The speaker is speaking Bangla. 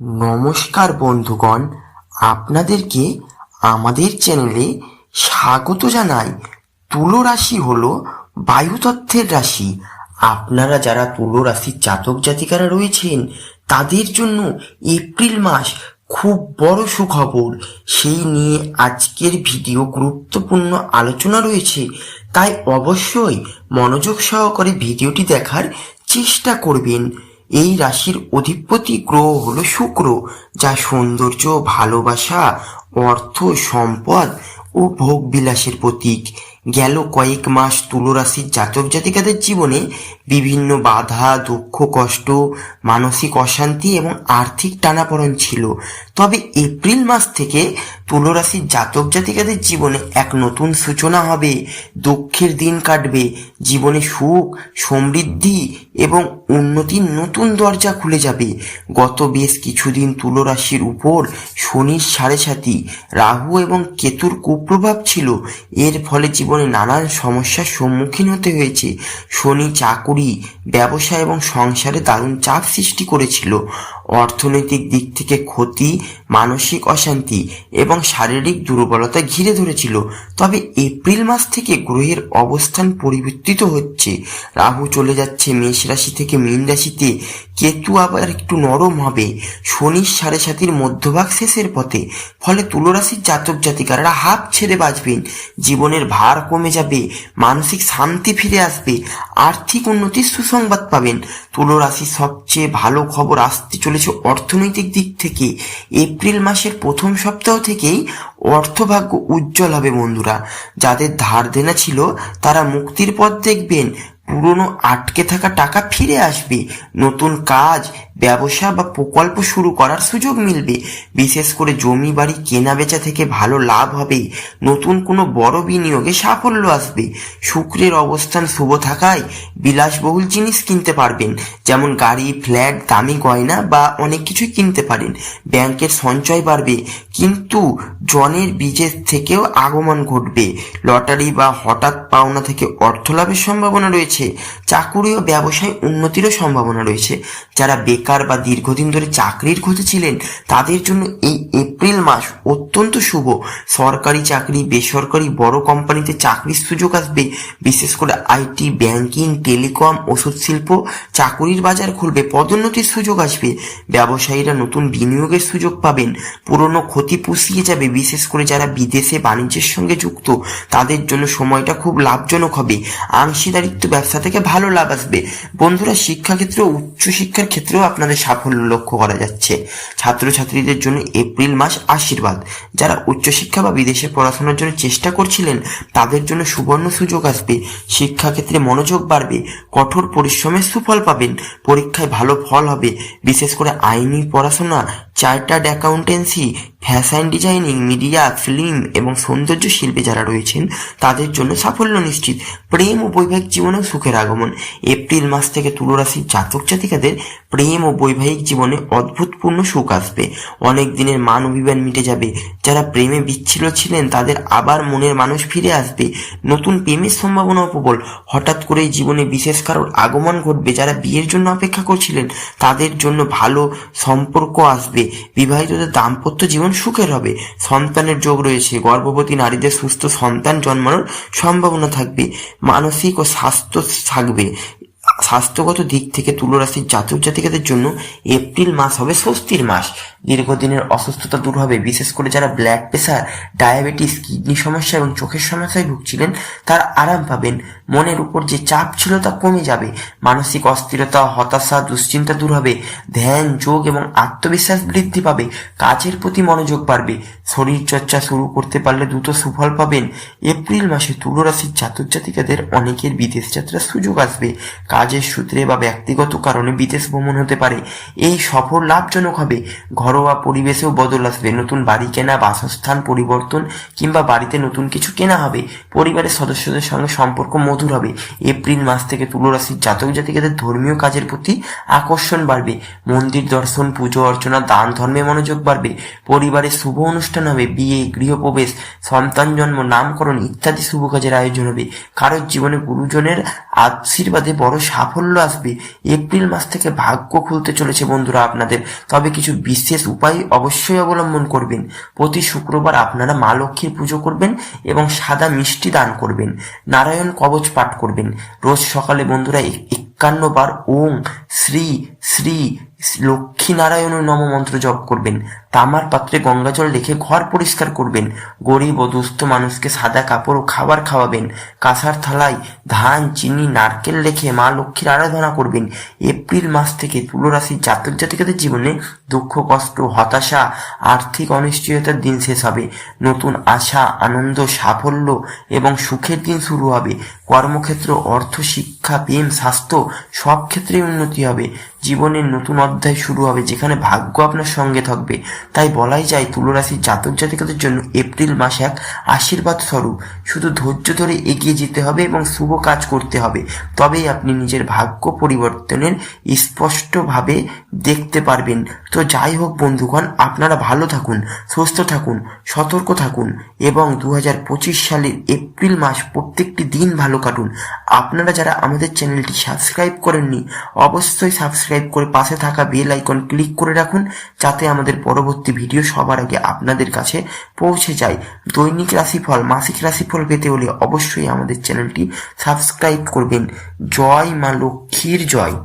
নমস্কার বন্ধুগণ, আপনাদেরকে আমাদের চ্যানেলে স্বাগত জানাই। তুলো রাশি হলো বায়ুতত্ত্বের রাশি। আপনারা যারা তুলো রাশির জাতক জাতিকারা রয়েছেন, তাদের জন্য এপ্রিল মাস খুব বড় সুখবর। সেই নিয়ে আজকের ভিডিও গুরুত্বপূর্ণ আলোচনা রয়েছে। তাই অবশ্যই মনোযোগ সহকারে ভিডিওটি দেখার চেষ্টা করবেন। এই রাশির অধিপতি গ্রহ হল শুক্র যা সৌন্দর্য ভালোবাসা অর্থ সম্পদ ও ভোগ বিলাসের প্রতীক। গেল কয়েক মাস তুলো রাশির জাতক জাতিকাদের জীবনে বিভিন্ন বাধা, দুঃখ, কষ্ট, মানসিক অশান্তি এবং আর্থিক টানাপড়ন ছিল। তবে এপ্রিল মাস থেকে তুলো রাশির জাতক জাতিকাদের জীবনে এক নতুন সূচনা হবে। দুঃখের দিন কাটবে। জীবনে সুখ, সমৃদ্ধি এবং উন্নতির নতুন দরজা খুলে যাবে। গত বেশ কিছুদিন তুলো রাশির উপর শনির সাড়ে সাথী, রাহু এবং কেতুর কুপ্রভাব ছিল। এর ফলে জীবনে নানান সমস্যার সম্মুখীন হতে হয়েছে। শনি চাকুরি, ব্যবসা এবং সংসারে দারুণ চাপ সৃষ্টি করেছিল। অর্থনৈতিক দিক থেকে ক্ষতি, মানসিক অশান্তি এবং শারীরিক দুর্বলতা ঘিরে ধরেছিল। তবে এপ্রিল মাস থেকে গ্রহের অবস্থান পরিবর্তিত হচ্ছে। রাহু চলে যাচ্ছে মেষ রাশি থেকে মীন রাশিতে। কেতু আবার একটু নরম হবে। শনির সাড়ে সাতির মধ্যভাগ শেষের পথে, ফলে তুলো রাশির জাতক জাতিকারা হাফ ছেড়ে বাঁচবেন। জীবনের ভার কমে যাবে, মানসিক শান্তি ফিরে আসবে, আর্থিক উন্নতির সুসংবাদ পাবেন। তুলো রাশির সবচেয়ে ভালো খবর আসতে চলেছে অর্থনৈতিক দিক থেকে। এপ্রিল মাসের প্রথম সপ্তাহ থেকেই অর্থভাগ্য উজ্জ্বল হবে বন্ধুরা। যাদের ধার দেনা ছিল, তারা মুক্তির পথ দেখবেন। পুরনো আটকে থাকা টাকা ফিরে আসবে। নতুন কাজ ব্যবসা বা প্রকল্প শুরু করার সুযোগ মিলবে। বিশেষ করে জমি বাড়ি কেনা বেচা থেকে ভালো লাভ হবে নতুন কোনো বড় বিনিয়োগে সাফল্য আসবে। শুক্রের অবস্থান শুভ থাকায় বিলাসবহুল জিনিস কিনতে পারবেন। যেমন গাড়ি, ফ্ল্যাট, দামি গয়না বা অনেক কিছুই কিনতে পারেন। ব্যাংকের সঞ্চয় বাড়বে, কিন্তু জনের বীজের থেকেও আগমন ঘটবে। লটারি বা হঠাৎ পাওনা থেকে অর্থ লাভের সম্ভাবনা রয়েছে। চাকুরি ও ব্যবসায় উন্নতিরও সম্ভাবনা রয়েছে। যারা বেকার বা দীর্ঘদিন ধরে চাকরির খোঁজে ছিলেন, তাদের জন্য এই এপ্রিল মাস অত্যন্ত শুভ। সরকারি চাকরি, বেসরকারি বড় কোম্পানিতে চাকরির সুযোগ আসবে। বিশেষ করে আইটি ব্যাংকিং, টেলিকম, ওষুধ শিল্প চাকুরির বাজার খুলবে, পদোন্নতির সুযোগ আসবে। ব্যবসায়ীরা নতুন বিনিয়োগের সুযোগ পাবেন। পুরনো ক্ষতি পুষিয়ে যাবে, বিশেষ করে যারা বিদেশে বাণিজ্যের সঙ্গে যুক্ত। তাদের জন্য সময়টা খুব লাভজনক হবে। অংশীদারিত্ব ব্যবসা থেকে ভালো লাভ আসবে। বন্ধুরা, শিক্ষাক্ষেত্রে উচ্চশিক্ষার ক্ষেত্রেও আপনাদের সাফল্য লক্ষ্য করা যাচ্ছে। ছাত্রছাত্রীদের জন্য এপ্রিল মাস আশীর্বাদ। যারা উচ্চশিক্ষা বা বিদেশে পড়াশোনার জন্য চেষ্টা করছিলেন, তাদের জন্য সুবর্ণ সুযোগ আসবে। শিক্ষাক্ষেত্রে মনোযোগ বাড়বে, কঠোর পরিশ্রমের সুফল পাবেন, পরীক্ষায় ভালো ফল হবে। বিশেষ করে আইনি পড়াশোনা chartered accountancy fashion designing media film এবং সৌন্দর্য শিল্পে যারা রয়েছেন, তাদের জন্য সাফল্য নিশ্চিত। প্রেম ও বৈবাহিক জীবনেও সুখের আগমন। এপ্রিল মাস থেকে তুলরাশির জাতক জাতিকাদের প্রেম ও বৈবাহিক জীবনে অদ্ভুতপূর্ণ সুখ আসবে। অনেক দিনের মান অভিমান মিটে যাবে। যারা প্রেমে বিচ্ছিন্ন ছিলেন, তাদের আবার মনের মানুষ ফিরে আসবে। নতুন প্রেমের সম্ভাবনা প্রবল। হঠাৎ করেই জীবনে বিশেষ কারোর আগমন ঘটবে যারা বিয়ের জন্য অপেক্ষা করছিলেন, তাদের জন্য ভালো সম্পর্ক আসবে। বিবাহিতদের দাম্পত্য জীবন সুখের হবে। সন্তানের যোগ রয়েছে। গর্ভবতী নারীদের সুস্থ সন্তান জন্মানোর সম্ভাবনা থাকবে। মানসিক ও স্বাস্থ্য থাকবে। স্বাস্থ্যগত দিক থেকে তুলো রাশির জাতক জাতিকাদের জন্য এপ্রিল মাস হবে স্বস্তির মাস। দীর্ঘদিনের অসুস্থতা দূর হবে। বিশেষ করে যারা ব্লাড প্রেশার ডায়াবেটিস, কিডনি সমস্যা এবং চোখের সমস্যায় ভুগছিলেন, তারা আরাম পাবেন। মনের উপর যে চাপ ছিল তা কমে যাবে। মানসিক অস্থিরতা, হতাশা, দুশ্চিন্তা দূর হবে। ধ্যান, যোগ এবং আত্মবিশ্বাস বৃদ্ধি পাবে। কাজের প্রতি মনোযোগ বাড়বে। শরীর চর্চা শুরু করতে পারলে দ্রুত সুফল পাবেন। এপ্রিল মাসে তুলো রাশির জাতক জাতিকাদের অনেকের বিদেশ যাত্রার সুযোগ আসবে। কাজের সূত্রে বা ব্যক্তিগত কারণে বিদেশ ভ্রমণ হতে পারে। এই সফর লাভজনক হবে। ঘরোয়া পরিবেশেও বদল আসবে। নতুন বাড়ি কেনা, বাসস্থান পরিবর্তন কিংবা বাড়িতে নতুন কিছু কেনা হবে। পরিবারের সদস্যদের সঙ্গে সম্পর্ক মধুর হবে। এপ্রিল মাস থেকে তুলরাশির জাতক জাতিকাদের ধর্মীয় কাজের প্রতি আকর্ষণ বাড়বে। মন্দির দর্শন, পুজো অর্চনা, দান, ধর্মে মনোযোগ বাড়বে। পরিবারে শুভ অনুষ্ঠান হবে। বিয়ে, গৃহপ্রবেশ, সন্তান জন্ম, নামকরণ ইত্যাদি শুভ কাজের আয়োজন হবে। কারোর জীবনে গুরুজনের আশীর্বাদে বড় সাফল্য আসবে। এপ্রিল মাস থেকে ভাগ্য খুলতে চলেছে বন্ধুরা আপনাদের। তবে কিছু বিশেষ উপায় অবশ্যই অবলম্বন করবেন। প্রতি শুক্রবার আপনারা মা লক্ষ্মীর পুজো করবেন এবং সাদা মিষ্টি দান করবেন। নারায়ণ কবচ পাঠ করবেন। রোজ সকালে বন্ধুরা এক- একান্ন বার ওং শ্রী শ্রী লক্ষ্মী নারায়ণ নম মন্ত্র জপ করবেন। তামার পাত্রে গঙ্গাজল রেখে ঘর পরিষ্কার করবেন। গরিব ও দুস্থ মানুষকে সাদা কাপড় ও খাবার খাওয়াবেন। কাঁসার থালায় ধান, চিনি, নারকেল রেখে মা লক্ষ্মীর আরাধনা করবেন। এপ্রিল মাস থেকে তুলরাশির জাতক জাতিকাদের জীবনে দুঃখ, কষ্ট, হতাশা, আর্থিক অনিশ্চয়তার দিন শেষ হবে। নতুন আশা, আনন্দ, সাফল্য এবং সুখের দিন শুরু হবে। কর্মক্ষেত্র, অর্থ, শিক্ষা, প্রেম, স্বাস্থ্য সব ক্ষেত্রেই উন্নতি হবে। জীবনের নতুন অধ্যায় শুরু হবে, যেখানে ভাগ্য আপনার সঙ্গে থাকবে। তাই বলাই যায়, তুলরাশির জাতক জাতিকাদের জন্য এপ্রিল মাস এক আশীর্বাদ স্বরূপ। শুধু ধৈর্য ধরে এগিয়ে যেতে হবে এবং শুভ কাজ করতে হবে। তবেই আপনি নিজের ভাগ্য পরিবর্তনের স্পষ্টভাবে দেখতে পারবেন। তো যাই হোক বন্ধুগণ, আপনারা ভালো থাকুন, সুস্থ থাকুন, সতর্ক থাকুন এবং দু হাজার পঁচিশ সালের এপ্রিল মাস প্রত্যেকটি দিন ভালো কাটুন। আপনারা যারা আমাদের চ্যানেলটি সাবস্ক্রাইব করেননি। অবশ্যই সাবস্ক্রাইব করে পাশে থাকা বেল আইকন ক্লিক করে রাখুন, যাতে আমাদের পরবর্তী ভিডিও সবার আগে আপনাদের কাছে পৌঁছে যায়। দৈনিক রাশিফল, মাসিক রাশিফল পেতে হলে অবশ্যই আমাদের চ্যানেলটি সাবস্ক্রাইব করবেন। জয় মা লক্ষ্মীর জয়।